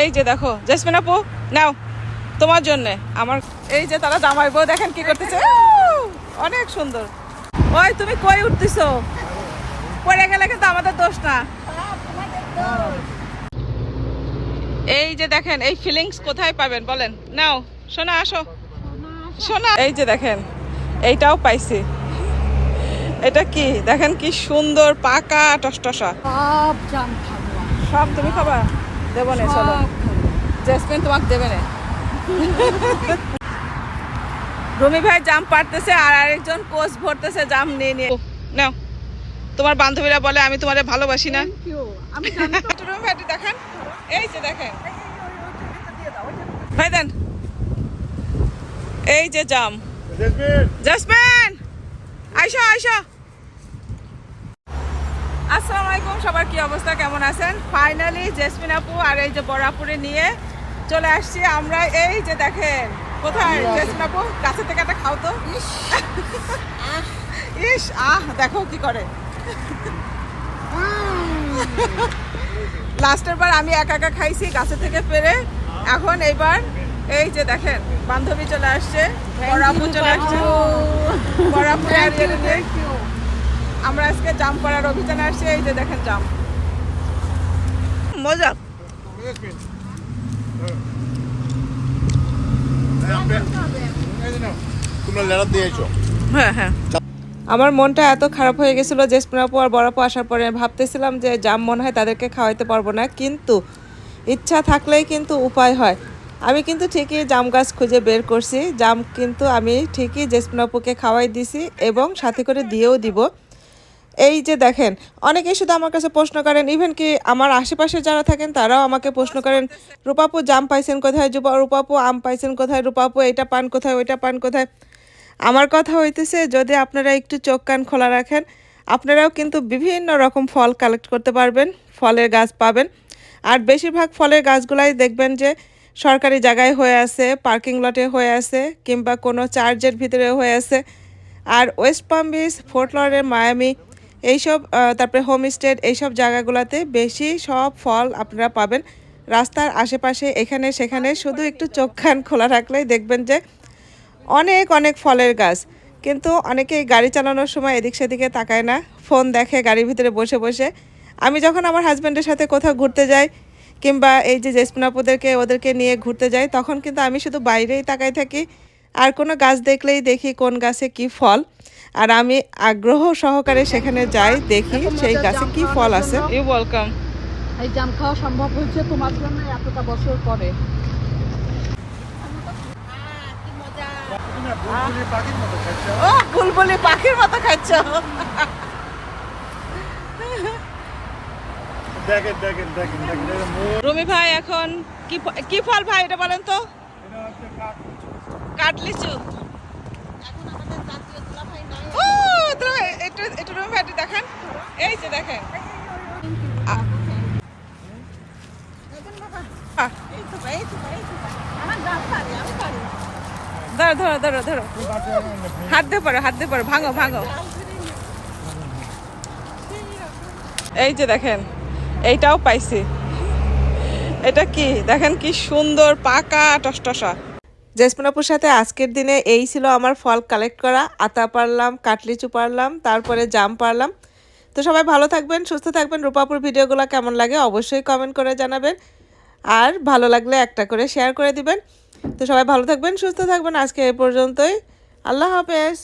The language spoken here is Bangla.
এই যে দেখো জেসমিন আপু নাও তোমার জন্যে। আমার এই যে তারা জামাই বউ দেখেন কি করতেছে। অনেক সুন্দর। ওই তুমি কই উঠতেছো? পড়ে গেলে কিন্তু আমাদের দোষ না। এই যে দেখেন এই ফিলিংস কোথায় পাবেন বলেন। নাও শোনা আসো। শোনা এই যে দেখেন এইটাও পাইছি। এটা কি? দেখেন কি সুন্দর পাকা টসটসা। সব তুমি খাবা? দেবো না চলো। জেসমিন তোমাকে দেবে না। রুমি ভাই জাম পারতেছে আর আরেকজন কোচ ভরতেছে জাম নিয়ে নিয়ে। নাও তোমার বান্ধবীরা বলে আমি তোমারে ভালোবাসি না। রুমি ভাই দেখেন এই যে দেখেন। ভাই দেন। এই যে জাম। জেসমিন! আইসা আইসা। আসসালামু আলাইকুম সবার কি অবস্থা কেমন আছেন? ফাইনালি জেসমিন আপু আর এই যে বড়াপুরে নিয়ে চলে আসছি আমরা। এই যে দেখেন কোথায় জেসমিন আপু? কাছে থেকে একটা খাও তো। ইস আহ দেখো কি করে। লাস্টের বার আমি একা একা খাইছি গাছে থেকে পেরে। এখন এইবার এই যে দেখেন বান্ধবী চলে আসছে বড়াপু চলে আসছে। বড়াপু আর আমরা আজকে জাম করার অভিযানে আসছি এই যে দেখেন জাম মজা। হ্যাঁ হ্যাঁ। আমার মনটা এত খারাপ হয়ে গেছিল জেসমিনাপু আর বড়াপু আসার পরে ভাবতেছিলাম যে জাম মনে হয় তাদেরকে খাওয়াইতে পারব না কিন্তু ইচ্ছা থাকলেই কিন্তু উপায় হয়। আমি কিন্তু ঠিকই জাম গাছ খুঁজে বের করছি জাম কিন্তু আমি ঠিকই জেসমিনাপুকে খাওয়াই দিছি এবং সাথে করে দিয়েও দিব। এই যে দেখেন অনেকেই শুধু আমার কাছে প্রশ্ন করেন ইভেন কি আমার আশেপাশে যারা থাকেন তারাও আমাকে প্রশ্ন করেন রূপাপু জাম পাইছেন কোথায়? যুবা- রূপাপু আম পাইছেন কোথায়? রূপাপু এইটা পান কোথায়? ওইটা পান কোথায়? আমার কথা হইতেছে যদি আপনারা একটু চোখ কান খোলা রাখেন আপনারাও কিন্তু বিভিন্ন রকম ফল কালেক্ট করতে পারবেন ফলের গাছ পাবেন। আর বেশিরভাগ ফলের গাছগুলাই দেখবেন যে সরকারি জায়গায় হয়ে আছে পার্কিং লটে হয়ে আছে কিংবা কোনো চার্জের ভিতরে হয়ে আছে। আর ওয়েস্ট পাম বিচ ফোর্ট লরের মায়ামি এইসব তারপরে হোমস্টেড এইসব জায়গাগুলোতে বেশি সব ফল আপনারা পাবেন। রাস্তার আশেপাশে এখানে সেখানে শুধু একটু চোখ কান খোলা রাখলেই দেখবেন যে অনেক অনেক ফলের গাছ। কিন্তু অনেকেই গাড়ি চালানোর সময় এদিক সেদিকে তাকায় না, ফোন দেখে গাড়ির ভিতরে বসে বসে। আমি যখন আমার হাজব্যান্ডের সাথে কোথাও ঘুরতে যাই কিংবা এই যে জেসমিনাপুদেরকে ওদেরকে নিয়ে ঘুরতে যাই, তখন কিন্তু আমি শুধু বাইরেই তাকাই থাকি। আর কোনো গাছ দেখলেই দেখি কোন গাছে কি ফল। আর আমি আগ্রহ সহকারে সেখানে যাই দেখি সেই গাছে কি ফল আছে। ইউ ওয়েলকাম এই জাম খাওয়া সম্ভব হয়েছে তোমার জন্য এতটা বছর পরে। পাখির মতো ও বুলবুলি পাখির মতো খাচ্ছ। দেখেন দেখেন দেখেন দেখেন এটা মোর রুমি ভাই এখন কি কি ফল ভাই এটা বলেন তো? এটা হচ্ছে কাঠ কাটলিচু ও দাঁড়া, একটু একটু রুমি ভাই একটু দেখেন। এই যে দেখেন। ধরো ধরো ধরো ধরো হাত দিয়ে পড়ো, হাত দিয়ে পড়ো। ভাঙো ভাঙো। এই যে দেখেন, এইটাও পাইছি। এটা কি? দেখেন কি সুন্দর, পাকা টসটসা। জেসমিনাপুর সাথে আজকের দিনে এই ছিল আমার ফল কালেক্ট করা। আতা পারলাম কাটলিচু পারলাম, তারপরে জাম পারলাম। তো সবাই ভালো থাকবেন, সুস্থ থাকবেন। রূপাপুর ভিডিওগুলো কেমন লাগে অবশ্যই কমেন্ট করে জানাবেন। আর ভালো লাগলে একটা করে শেয়ার করে দিবেন। তো সবাই ভালো থাকবেন, সুস্থ থাকবেন। আজকে এ পর্যন্তই। আল্লাহ হাফেজ।